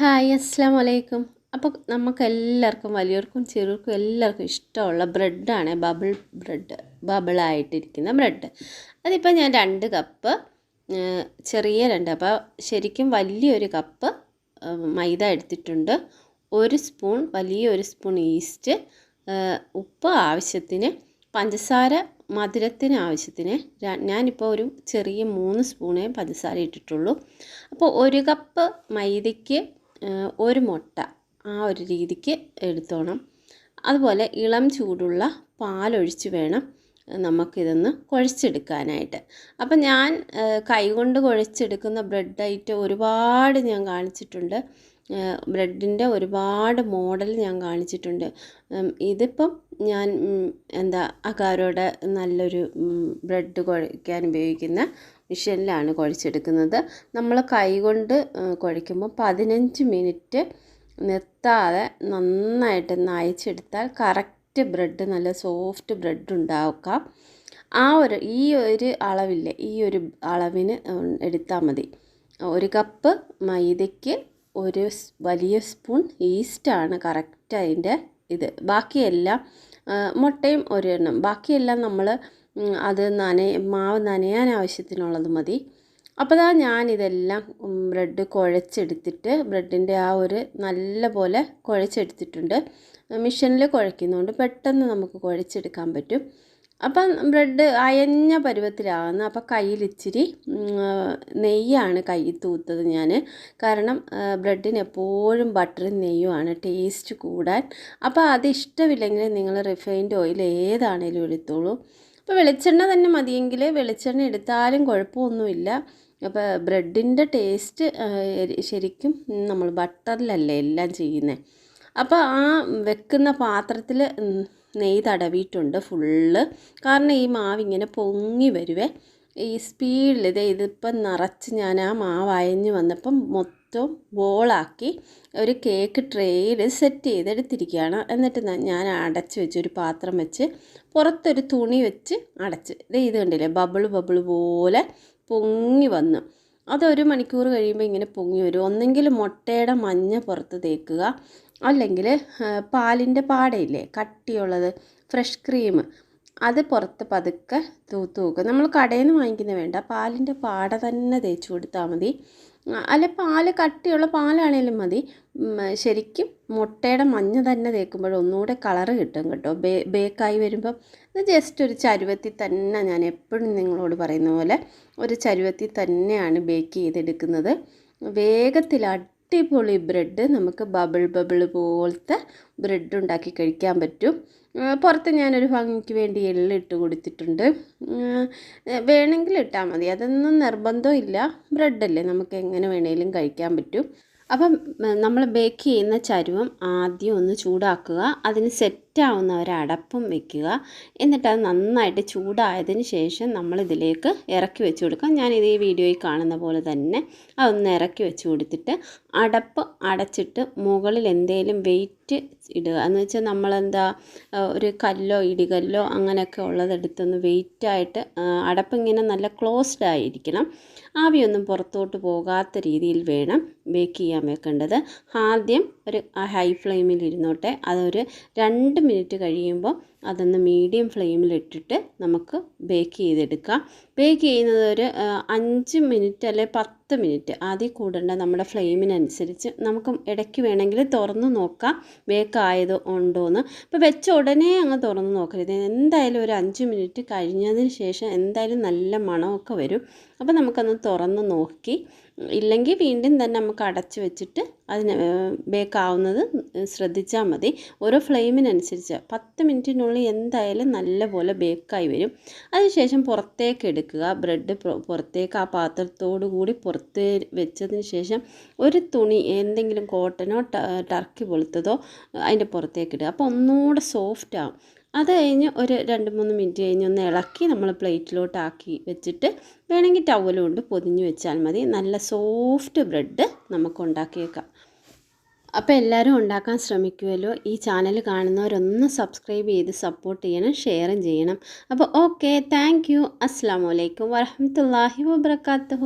Hi അസ്സാം വലൈക്കും അപ്പോൾ നമുക്ക് എല്ലാവർക്കും വലിയവർക്കും ചെറുവർക്കും എല്ലാവർക്കും ഇഷ്ടമുള്ള ബ്രെഡാണ് ബബിൾ ബ്രെഡ് ബബിളായിട്ടിരിക്കുന്ന ബ്രെഡ്. അതിപ്പോൾ ഞാൻ രണ്ട് കപ്പ് ചെറിയ രണ്ട് അപ്പോൾ ശരിക്കും വലിയൊരു കപ്പ് മൈദ എടുത്തിട്ടുണ്ട്. ഒരു സ്പൂൺ വലിയൊരു സ്പൂൺ ഈസ്റ്റ് ഉപ്പ് ആവശ്യത്തിന് പഞ്ചസാര മധുരത്തിന് ആവശ്യത്തിന്. ഞാനിപ്പോൾ ഒരു ചെറിയ മൂന്ന് സ്പൂണേ പഞ്ചസാര ഇട്ടിട്ടുള്ളൂ. അപ്പോൾ ഒരു കപ്പ് മൈദയ്ക്ക് ഒരു മുട്ട ആ ഒരു രീതിക്ക് എടുത്തോണം. അതുപോലെ ഇളം ചൂടുള്ള പാലൊഴിച്ച് വേണം നമുക്കിതൊന്ന് കുഴച്ചെടുക്കാനായിട്ട്. അപ്പം ഞാൻ കൈകൊണ്ട് കുഴച്ചെടുക്കുന്ന ബ്രെഡ് ഐറ്റം ഒരുപാട് ഞാൻ കാണിച്ചിട്ടുണ്ട്. ബ്രെഡിന്റെ ഒരുപാട് മോഡൽ ഞാൻ കാണിച്ചിട്ടുണ്ട്. ഇതിപ്പം ഞാൻ എന്താ അകാരോടെ നല്ലൊരു ബ്രെഡ് കുഴയ്ക്കാൻ ഉപയോഗിക്കുന്ന മിഷനിലാണ് കുഴച്ചെടുക്കുന്നത്. നമ്മൾ കൈകൊണ്ട് കുഴയ്ക്കുമ്പോൾ പതിനഞ്ച് മിനിറ്റ് നിർത്താതെ നന്നായിട്ട് നയിച്ചെടുത്താൽ കറക്റ്റ് ബ്രെഡ് നല്ല സോഫ്റ്റ് ബ്രെഡ് ഉണ്ടാക്കാം. ആ ഒരു ഈ ഒരു അളവില്ലേ ഈ ഒരു അളവിന് എടുത്താൽ മതി. ഒരു കപ്പ് മൈദയ്ക്ക് ഒരു വലിയ സ്പൂൺ ഈസ്റ്റാണ് കറക്റ്റ് അതിന്റെ ഇത്. ബാക്കിയെല്ലാം മുട്ടയും ഒരെണ്ണം. ബാക്കിയെല്ലാം നമ്മൾ അത് നന മാവ് നനയാൻ ആവശ്യത്തിനുള്ളത് മതി. അപ്പോൾ ദാ ഞാനിതെല്ലാം ബ്രെഡ് കുഴച്ചെടുത്തിട്ട് ബ്രെഡിന്റെ ആ ഒരു നല്ല പോലെ കുഴച്ചെടുത്തിട്ടുണ്ട്. മിഷനിൽ കുഴയ്ക്കുന്നതുകൊണ്ട് പെട്ടെന്ന് നമുക്ക് കുഴച്ചെടുക്കാൻ പറ്റും. അപ്പം ബ്രെഡ് അയഞ്ഞ പരുവത്തിലാകുന്ന അപ്പം കയ്യിൽ ഇച്ചിരി നെയ്യാണ് കയ്യിൽ തൂത്തത് ഞാൻ കാരണം ബ്രെഡിന് എപ്പോഴും ബട്ടറും നെയ്യുമാണ് ടേസ്റ്റ് കൂടാൻ. അപ്പോൾ അത് ഇഷ്ടമില്ലെങ്കിൽ നിങ്ങൾ റിഫൈൻഡ് ഓയിൽ ഏതാണേലും എടുത്തോളൂ. അപ്പോൾ വെളിച്ചെണ്ണ തന്നെ മതിയെങ്കിൽ വെളിച്ചെണ്ണ എടുത്താലും കുഴപ്പമൊന്നുമില്ല. അപ്പോൾ ബ്രെഡിന്റെ ടേസ്റ്റ് ശരിക്കും നമ്മൾ ബട്ടറിലല്ലേ എല്ലാം ചെയ്യുന്നത് അപ്പോൾ ആ വെക്കുന്ന പാത്രത്തിൽ നെയ്യ് തടവിയിട്ടുണ്ട് ഫുള്ള്. കാരണം ഈ മാവ് ഇങ്ങനെ പൊങ്ങി വരുവേ. ഈ സ്പീഡിൽ ഇത് ഇതിപ്പം നിറച്ച് ഞാൻ ആ മാവ് അയഞ്ഞ് വന്നപ്പം മൊത്തം ബോളാക്കി ഒരു കേക്ക് ട്രേയിൽ സെറ്റ് ചെയ്തെടുത്തിരിക്കുകയാണ്. എന്നിട്ട് ഞാൻ അടച്ചു വെച്ച് ഒരു പാത്രം വെച്ച് പുറത്തൊരു തുണി വെച്ച് അടച്ച്. ഇത് കണ്ടില്ലേ? ബബിൾ ബബിൾ പോലെ പൊങ്ങി വന്നു. അതൊരു മണിക്കൂർ കഴിയുമ്പോൾ ഇങ്ങനെ പൊങ്ങി വരും. ഒന്നെങ്കിൽ മുട്ടയുടെ മഞ്ഞ പുറത്ത് തേക്കുക. അല്ലെങ്കിൽ പാലിന്റെ പാടയില്ലേ? കട്ടിയുള്ളത് ഫ്രഷ് ക്രീം. അത് പുറത്ത് പതുക്കെ തൂത്ത് നോക്കുക നമ്മൾ കടയിൽ നിന്ന് വാങ്ങിക്കുന്നത് വേണ്ട. പാലിന്റെ പാട തന്നെ തേച്ച് കൊടുത്താൽ മതി. അല്ല പാൽ കട്ടിയുള്ള പാലാണേലും മതി. ശരിക്കും മുട്ടയുടെ മഞ്ഞ തന്നെ തേക്കുമ്പോൾ ഒന്നുകൂടെ കളറ് കിട്ടും കേട്ടോ. ബേ ബേക്കായി വരുമ്പം ഇത് ജസ്റ്റ് ഒരു ചരുവത്തിൽ തന്നെ ഞാൻ എപ്പോഴും നിങ്ങളോട് പറയുന്ന പോലെ ഒരു ചരുവത്തിൽ തന്നെയാണ് ബേക്ക് ചെയ്തെടുക്കുന്നത്. വേഗത്തിൽ അടിപൊളി ബ്രെഡ് നമുക്ക് ബബിൾ ബബിൾ പോലത്തെ ബ്രെഡ് ഉണ്ടാക്കി കഴിക്കാൻ പറ്റും. പുറത്ത് ഞാനൊരു ഭംഗിക്ക് വേണ്ടി എള്ളിട്ട് കൊടുത്തിട്ടുണ്ട്. വേണമെങ്കിൽ ഇട്ടാൽ മതി. അതൊന്നും നിർബന്ധമില്ല. ബ്രെഡല്ലേ നമുക്ക് എങ്ങനെ വേണേലും കഴിക്കാൻ പറ്റും. അപ്പം നമ്മൾ ബേക്ക് ചെയ്യുന്ന ചരുവം ആദ്യം ഒന്ന് ചൂടാക്കുക. അതിന് സെറ്റാവുന്ന ഒരു അടപ്പം വെക്കുക. എന്നിട്ട് അത് നന്നായിട്ട് ചൂടായതിന് ശേഷം നമ്മളിതിലേക്ക് ഇറക്കി വെച്ച് കൊടുക്കാം ഞാനിത് ഈ വീഡിയോയിൽ കാണുന്ന പോലെ തന്നെ അതൊന്ന് ഇറക്കി വെച്ച് കൊടുത്തിട്ട് അടപ്പ് അടച്ചിട്ട് മുകളിൽ എന്തെങ്കിലും വെയിറ്റ് ഇടുക. എന്ന് വെച്ചാൽ നമ്മളെന്താ ഒരു കല്ലോ ഇടികല്ലോ അങ്ങനെയൊക്കെ ഉള്ളതെടുത്തൊന്ന് വെയിറ്റായിട്ട് അടപ്പിങ്ങനെ നല്ല ക്ലോസ്ഡ് ആയിരിക്കണം. ആവിയൊന്നും പുറത്തോട്ട് പോകാത്ത രീതിയിൽ വേണം ബേക്ക് ചെയ്യാൻ വെക്കേണ്ടത്. ആദ്യം ഒരു ഹൈ ഫ്ലെയിമിൽ ഇരുന്നോട്ടെ അതൊരു രണ്ട് മിനിറ്റ് കഴിയുമ്പോൾ അതൊന്ന് മീഡിയം ഫ്ലെയിമിലിട്ടിട്ട് നമുക്ക് ബേക്ക് ചെയ്തെടുക്കാം. ബേക്ക് ചെയ്യുന്നത് ഒരു അഞ്ച് മിനിറ്റ് അല്ലെ പത്ത് മിനിറ്റ് അതിൽ കൂടേണ്ട നമ്മുടെ ഫ്ലെയിമിനനുസരിച്ച് നമുക്ക് ഇടയ്ക്ക് വേണമെങ്കിൽ തുറന്ന് നോക്കാം. ബേക്ക് ആയത് ഉണ്ടോ എന്ന് ഇപ്പോൾ വെച്ച ഉടനെ അങ്ങ് തുറന്ന് നോക്കരുത്. എന്തായാലും ഒരു അഞ്ച് മിനിറ്റ് കഴിഞ്ഞതിന് ശേഷം എന്തായാലും നല്ല മണമൊക്കെ വരും. അപ്പോൾ നമുക്കൊന്ന് തുറന്ന് നോക്കി. ഇല്ലെങ്കിൽ വീണ്ടും തന്നെ നമുക്ക് അടച്ച് വെച്ചിട്ട് അതിന് ബേക്കാവുന്നത് ശ്രദ്ധിച്ചാൽ മതി. ഓരോ ഫ്ലെയിമിനനുസരിച്ച് പത്ത് മിനിറ്റിനുള്ളിൽ എന്തായാലും നല്ലപോലെ ബേക്കായി വരും. അതിനുശേഷം പുറത്തേക്ക് എടുക്കുക. ബ്രെഡ് പുറത്തേക്ക് ആ പാത്രത്തോടു കൂടി പുറത്ത് വെച്ചതിന് ശേഷം ഒരു തുണി എന്തെങ്കിലും കോട്ടനോ ടർക്കി പോലത്തതോ അതിന്റെ പുറത്തേക്ക് ഇടുക. അപ്പോൾ ഒന്നുകൂടെ സോഫ്റ്റ് ആവും. അത് കഴിഞ്ഞ് ഒരു രണ്ട് മൂന്ന് മിനിറ്റ് കഴിഞ്ഞ് ഒന്ന് ഇളക്കി നമ്മൾ പ്ലേറ്റിലോട്ടാക്കി വെച്ചിട്ട് വേണമെങ്കിൽ ടവലുകൊണ്ട് കൊണ്ട് പൊതിഞ്ഞ് വെച്ചാൽ മതി. നല്ല സോഫ്റ്റ് ബ്രെഡ് നമുക്ക് ഉണ്ടാക്കിയേക്കാം. അപ്പോൾ എല്ലാവരും ഉണ്ടാക്കാൻ ശ്രമിക്കുമല്ലോ ഈ ചാനൽ കാണുന്നവരൊന്ന് സബ്സ്ക്രൈബ് ചെയ്ത് സപ്പോർട്ട് ചെയ്യണം ഷെയറും ചെയ്യണം. അപ്പോൾ ഓക്കെ താങ്ക് യു അസ്സാം വലൈക്കും വരഹമത്തല്ലാഹി വാബർക്കാത്തു